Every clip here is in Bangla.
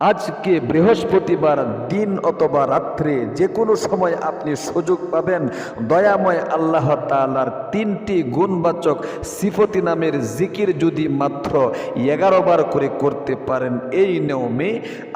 আজকে বৃহস্পতিবার, দিন অথবা রাত্রে যে কোনো সময় আপনি সুযোগ পাবেন, দয়াময় আল্লাহ তালার তিনটি গুণবাচক সিফতি নামের জিকির যদি মাত্র এগারো বার করে করতে পারেন, এই নিয়মে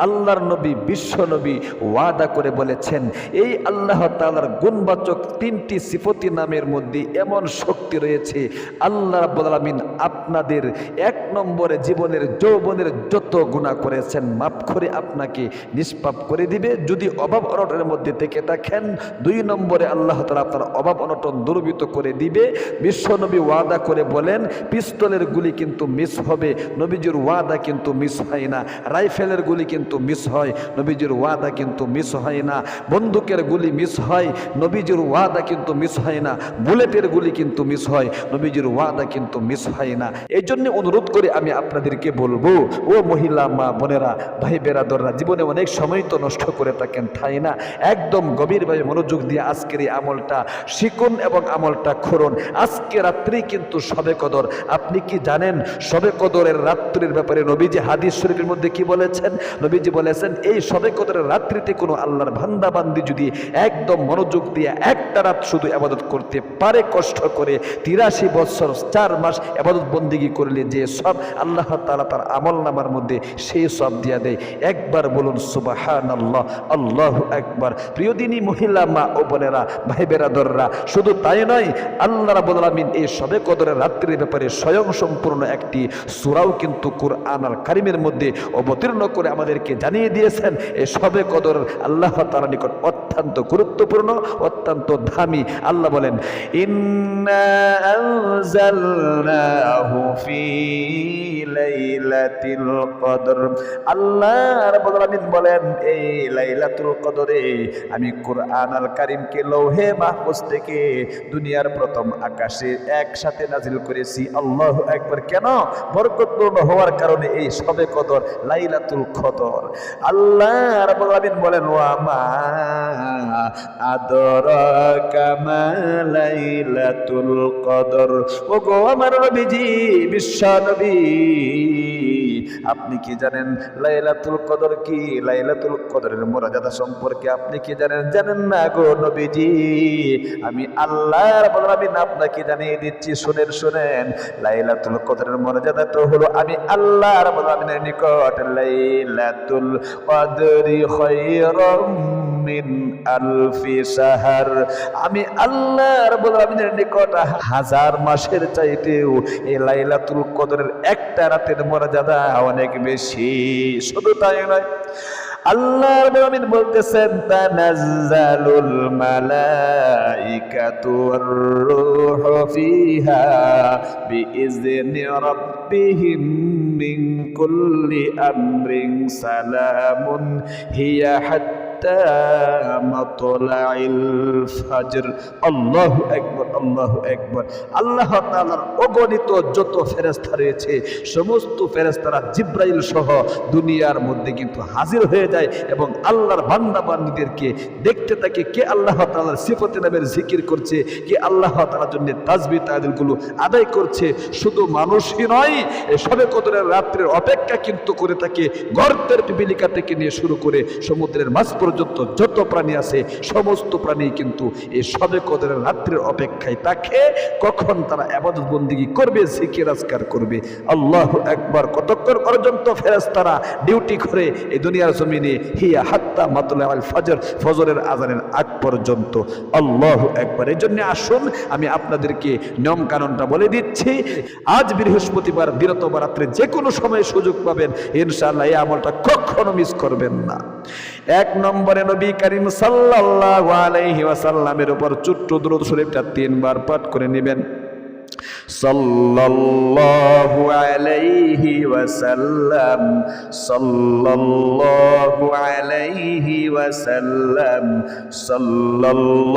আল্লাহর নবী, বিশ্ব নবী ওয়াদা করে বলেছেন, এই আল্লাহ তালার গুণবাচক তিনটি সিফতি নামের মধ্যে এমন শক্তি রয়েছে, আল্লাহ রাব্বুল আলামিন আপনাদের এক নম্বরে জীবনের যৌবনের যত গুণা করেছেন মাপ করে আপনাকে নিষ্পাপ করে দিবে। যদি অভাব অনটনের মধ্যে থেকে থাকেন, দুই নম্বরে আল্লাহ তালা আপনার অভাব অনটন দুর্বৃত করে দিবে। বিশ্বনবী ওয়াদা করে বলেন, পিস্তলের গুলি কিন্তু মিস হবে, নবীজির ওয়াদা কিন্তু মিস হয় না। রাইফেলের গুলি কিন্তু মিস হয়, নবীজির ওয়াদা কিন্তু মিস হয় না। বন্দুকের গুলি মিস হয়, নবীজির ওয়াদা কিন্তু মিস হয় না। বুলেটের গুলি কিন্তু মিস হয়, নবীজির ওয়াদা কিন্তু মিস হয় না। এই জন্য অনুরোধ করে আমি আপনাদেরকে বলব, ও মহিলা মা, বোনেরা, ভাই বেরাদররা জীবনে অনেক সময় তো নষ্ট করে থাকেন ঠাই না? একদম গভীরভাবে মনোযোগ দিয়ে আজকের এই আমলটা শিখুন এবং আমলটা খুরুন আজকে রাত্রি কিন্তু সবে কদর। আপনি কি জানেন, সবে কদরের রাত্রির ব্যাপারে নবীজি হাদিস শরীফের মধ্যে কি বলেছেন? নবীজি বলেছেন, এই সবে কদরের রাত্রিতে কোনো আল্লাহর ভান্দাবান্দি যদি একদম মনোযোগ দিয়ে একটা রাত শুধু আবাদত করতে পারে, কষ্ট করে, তিরাশি বছর, চার মাস আবাদত বন্দিগি করলে যে সব আল্লাহ তালা তার আমল নামার মধ্যে সেই সব দিয়া দেয় একবার বলুন সুবাহান আল্লাহ আল্লাহ একবার প্রিয় প্রিয়দিনী মহিলা, মা ও বোনেরা, ভাই বেরাদররা, শুধু তাই নয়, আল্লাহ রাবুল এই সবে কদরের রাত্রির ব্যাপারে স্বয়ং সম্পূর্ণ একটি সুরাও কিন্তু কুরআন আল কারিমের মধ্যে অবতীর্ণ করে আমাদেরকে জানিয়ে দিয়েছেন। এই সবে কদর আল্লাহ তালা নিকট অত্যন্ত গুরুত্বপূর্ণ, অত্যন্ত দামি। আল্লাহ বলেন, ইন্না ফি লাইলাতিল কদর। আল্লাহ রাব্বুল বলেন, এই লাইলাতুল কদরে আমি কোরআন আল কারীমকে লৌহে মাহফুজ থেকে দুনিয়ার প্রথম আকাশে একসাথে নাজিল করেছি। আল্লাহু আকবার। কেন? বরকতপূর্ণ হওয়ার কারণে এই সবে কদর, লাইলাতুল কদর। আল্লাহ রাব্বুল বলেন, ওয়া মা আদরাকা মা লাইলাতুল কদর। ও গো আমার নবীজি, বিশ্ব নবী। আপনি কি জানেন লাইলাতুল কদর কি? লাইলাতুল কদরের মর্যাদা সম্পর্কে আপনি কি জানেন? জানেন না গো নবীজি। আমি আল্লাহর বলরামিন আপনাকে জানিয়ে দিচ্ছি, শুনেন শুনেন। লাইলাতুল কদরের মর্যাদা তো হলো আমি আল্লাহর বলরামিনের নিকট লাইলাতুল কদরি খায়রাম মিন আলফি সাহার আমি আল্লাহ রাব্বুল আলামিনের নিকট হাজার মাসের চাইতেও এই লাইলাতুল কদরের একটা রাতের মর্যাদা অনেক বেশি। শুধু তাই নয়, আল্লাহ রাব্বুল আলামিন বলতেছেন, তানাজ্জালুল মালাইকাতু রূহু ফিহা বিইজনি রাব্বিহিম মিন কুল্লি আমরিন সালামুন হিয়া ফাজর হাজির হয়ে যায় এবং আল্লাহর বান্দা দেখতে থাকে কে আল্লাহ তাআলার সিফতে নামের জিকির করছে, কে আল্লাহ তাআলার জন্য তাজবি তাদিলগুলো আদায় করছে। শুধু মানুষই নয় সবে কদরের রাত্রের অপেক্ষা কিন্তু করে থাকে, গর্তের পিপিলিকা থেকে নিয়ে শুরু করে সমুদ্রের মাছ যত প্রাণী আছে, সমস্ত প্রাণী কিন্তু এই সবে কদরের রাত্রের অপেক্ষায় তাকে কখন তারা আবাদত বন্দিগি করবে, জিকির আজকার করবে। আল্লাহ একবার কতক্ষণ পর্যন্ত ফেরেশতারা ডিউটি করে এই দুনিয়ার জমিনে? হিয়া হাত্তা মাতুলা আল ফজর, ফজরের আজানের আগ পর্যন্ত। আল্লাহ একবার এই জন্য আসুন, আমি আপনাদেরকে নিয়ম কানুনটা বলে দিচ্ছি। আজ বৃহস্পতিবার, বিরত বা রাত্রে যে কোনো সময় সুযোগ পাবেন। ইনশাআল্লাহ এই আমলটা কখনো মিস করবেন না। এক নম্বরে নবী করিম সাল্লাল্লাহু আলাইহি ওয়াসাল্লামের উপর ছোট্ট দুরূদ শরীফটা তিনবার পাঠ করে নেবেন। সাল্লাল্লাহু আলাইহি ওয়াসাল্লাম, সাল্লাল্লাহু আলাইহি ওয়াসাল্লাম, সাল্লাল্লাহু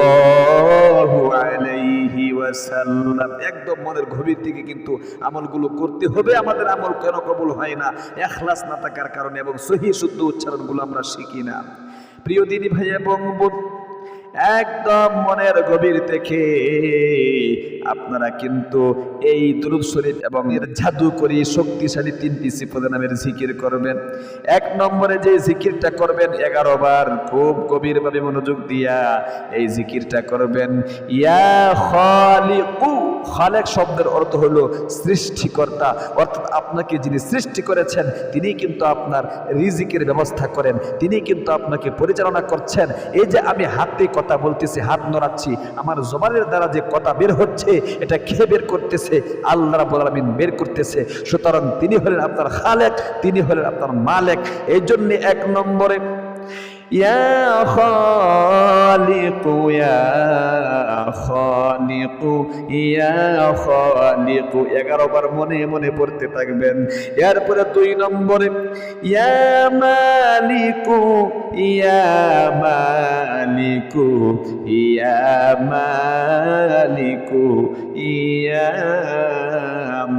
আলাইহি ওয়াসাল্লাম। একদম মনের গভীর থেকে কিন্তু আমলগুলো করতে হবে, আমাদের আমল কেন কবুল হয় না? এখলাস না থাকার কারণে এবং সহি শুদ্ধ উচ্চারণগুলো আমরা শিখি না। প্রিয় দিনী ভাই এবং একদম মনের গভীর থেকে আপনারা কিন্তু এই দুরুদ শরীফ এবং এর জাদু করি শক্তিশালী তিনটি সিফতে নামের জিকির করবেন। এক নম্বরে যে জিকিরটা করবেন, এগারো বার খুব গভীরভাবে মনোযোগ দিয়া এই জিকিরটা করবেন। ইয়া খালিকু খালেক শব্দের অর্থ হলো সৃষ্টিকর্তা। অর্থাৎ আপনাকে যিনি সৃষ্টি করেছেন, তিনি কিন্তু আপনার রিজিকের ব্যবস্থা করেন। তিনি কিন্তু আপনাকে পরিচালনা করছেন। এই যে আমি হাতে কথা বলতেছি, হাত নড়াচ্ছি, আমার জবানের দ্বারা যে কথা বের হচ্ছে, এটা খেয়ে বের করতেছে? আল্লাহ রাব্বুল আলামিন বের করতেছে। সুতরাং তিনি হলেন আপনার খালেক, তিনি হলেন আপনার মালেক। এই জন্যে এক নম্বরে يا خالق يا خالق يا خالق এগারো বার মনে মনে পড়তে থাকবেন এরপরে দুই নম্বরে ইয়া মালিকু ইয়া মালিকু ইয়া মালিকু ইয়া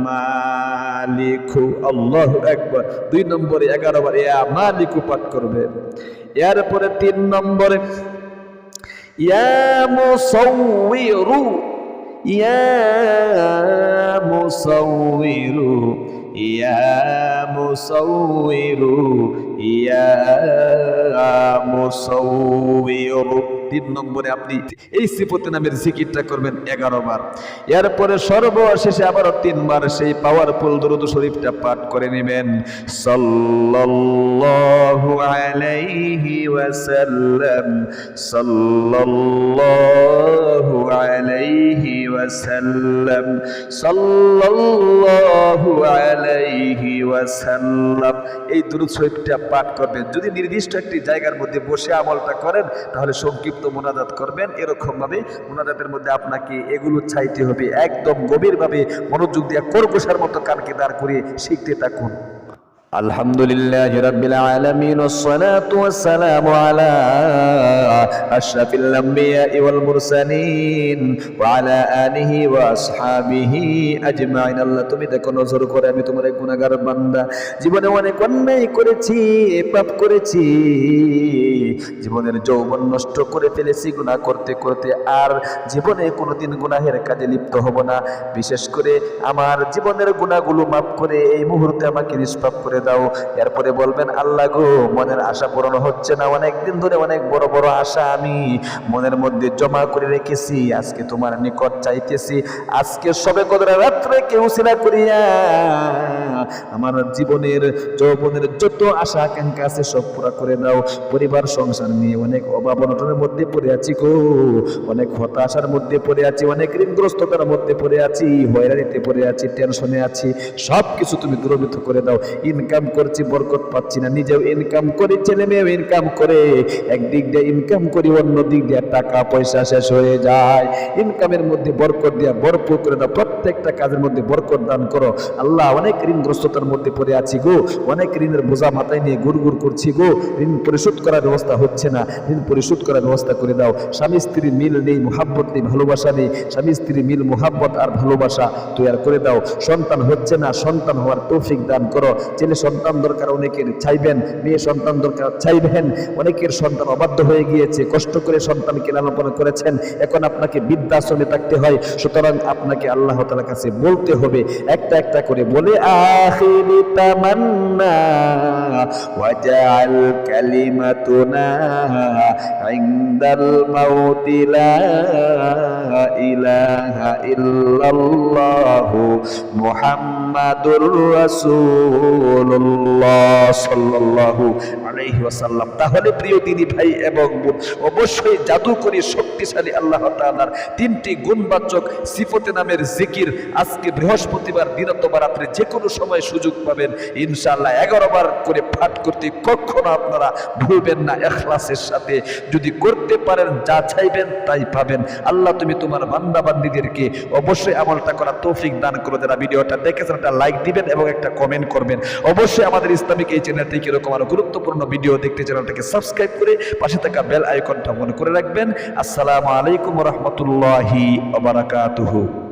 মালিকু আল্লাহু আকবার দুই নম্বরে এগারো বার ইয়া মালিকু পাঠ করবেন এরপরে তিন নম্বরে ইয়া মুসাউইরু ইয়া মুসাউইরু ইয়া মুসাউবিরু ইয়া মুসাউবিরু তিন নম্বরে আপনি এই সিফতে নামের জিকিরটা করবেন এগারো বার। এরপরে সর্বশেষে আবারও তিনবার সেই পাওয়ারফুল দরুদ শরীফটা পাঠ করে নেবেন। সাল্লাল্লাহু আলাইহি ওয়াসাল্লাম। এই দরুদ শরীফটা পাঠ করবেন। যদি নির্দিষ্ট একটি জায়গার মধ্যে বসে আমলটা করেন, তাহলে সংক্ষিপ্ত মোনাজাত করবেন। এরকম ভাবে মোনাজাতের মধ্যে আপনাকে এগুলো চাইতে হবে। একদম গভীরভাবে মনোযোগ দিয়ে কর্কশার মতো কানকে দাঁড় করে শিখতে থাকুন। الحمد لله رب العالمين والصلاة والسلام على أشرف الأنبياء والمرسلين وعلى آله وأصحابه أجمعين আল্লাহ তুমি দেখো নজর করে আমি তোমার এক গুণাগার বান্দা জীবনে অনেক অন্যায় করেছি পাপ করেছি জীবনের যৌবন নষ্ট করে ফেলেছি গুনাহ করতে করতে আর জীবনে কোনোদিন গুনাহের কাজে লিপ্ত হব না বিশেষ করে আমার জীবনের গুণাগুলো মাফ করে এই মুহূর্তে আমাকে নিষ্পাপ করে দাও। এরপরে বলবেন, আল্লাহ গো, মনের আশা পূরণ হচ্ছে না। অনেক দিন ধরে অনেক বড় বড় আশা আমি। মনের মধ্যে জমা করে রেখেছি। আজকে তোমার নিকট চাইতেছি। আজকে সবে কদরা রাত্রে কেউ সিনা করিয়া আমার জীবনের, যৌবনের যত আশা আকাঙ্ক্ষা আছে সব পুরা করে দাও। পরিবার, সংসার নিয়ে অনেক অভাব অনটনের মধ্যে পড়ে আছি গো। অনেক হতাশার মধ্যে পড়ে আছি। অনেক ঋণগ্রস্ততার মধ্যে পড়ে আছি। হয়রানিতে পড়ে আছি, টেনশনে আছি। সব কিছু তুমি দূরভূত করে দাও। ইনকাম করছি, বরকত পাচ্ছি না। নিজেও ইনকাম করি, ছেলে মেয়েও ইনকাম করে। একদিক দিয়ে ইনকাম করি, অন্য দিক দিয়ে টাকা পয়সা শেষ হয়ে যায়। ইনকামের মধ্যে বরকত দিয়া ভরপুর করে দাও। প্রত্যেকটা কাজের মধ্যে বরকত দান করো। আল্লাহ অনেক ঋণগ্রস্ততার মধ্যে পড়ে আছি গো। অনেক ঋণের বোঝা মাথায় নিয়ে গুড় গুড় করছি গো। ঋণ পরিশোধ করার ব্যবস্থা হচ্ছে না। ঋণ পরিশোধ করার ব্যবস্থা করে দাও। স্বামী স্ত্রী মিল নেই, মোহাব্বত নেই, ভালোবাসা নেই। স্বামী স্ত্রী মিল, মোহাব্বত আর ভালোবাসা তৈরি করে দাও। সন্তান হচ্ছে না, সন্তান হওয়ার তৌফিক দান করো। ছেলে সন্তান দরকার, অনেকের চাইবেন মেয়ে সন্তান দরকার, চাইবেন। অনেকের সন্তান অবাধ্য হয়ে গিয়েছে, কষ্ট করে সন্তানকে লালন করেছেন। এখন আপনাকে বৃদ্ধাশ্রমে থাকতে হয়, সুতরাং আপনাকে আল্লাহ তালার কাছে বলতে হবে, একটা একটা করে বলে, আখিরি ওয়াজাল কালিমাতুনা ইনদাল মাউতি লা ইলাহা ইল্লাল্লাহ মুহাম্মাদুর রাসূলুল্লাহ সাল্লাল্লাহু আলাইহি ওয়াসাল্লাম তাহলে প্রিয় দিনী ভাই এবং বোন, অবশ্যই জাদুকরী শক্তিশালী আল্লাহ তাআলার তিনটি গুণবাচক সিফতে নামের জিকির আজকে বৃহস্পতিবার দিন অথবা রাত্রে যে কোনো সময় সুযোগ পাবেন, ইনশাআল্লাহ এগারো বার করে পাঠ করতে কখনো আপনারা ভুলবেন না এখলাসের সাথে। যদি করতে পারেন, যা চাইবেন তাই পাবেন। আল্লাহ তুমি তোমার বান্দা বান্দিদেরকে অবশ্যই আমলটা করা তৌফিক দান করো যারা ভিডিওটা দেখেছেন একটা লাইক দিবেন এবং একটা কমেন্ট করবেন। অবশ্যই আমাদের ইসলামিক এই চ্যানেল থেকে এরকম আরও গুরুত্বপূর্ণ ভিডিও দেখতে চ্যানেলটাকে সাবস্ক্রাইব করে পাশে থাকা বেল আইকনটা মনে করে রাখবেন। আসসালামু আলাইকুম রহমতুল্লাহি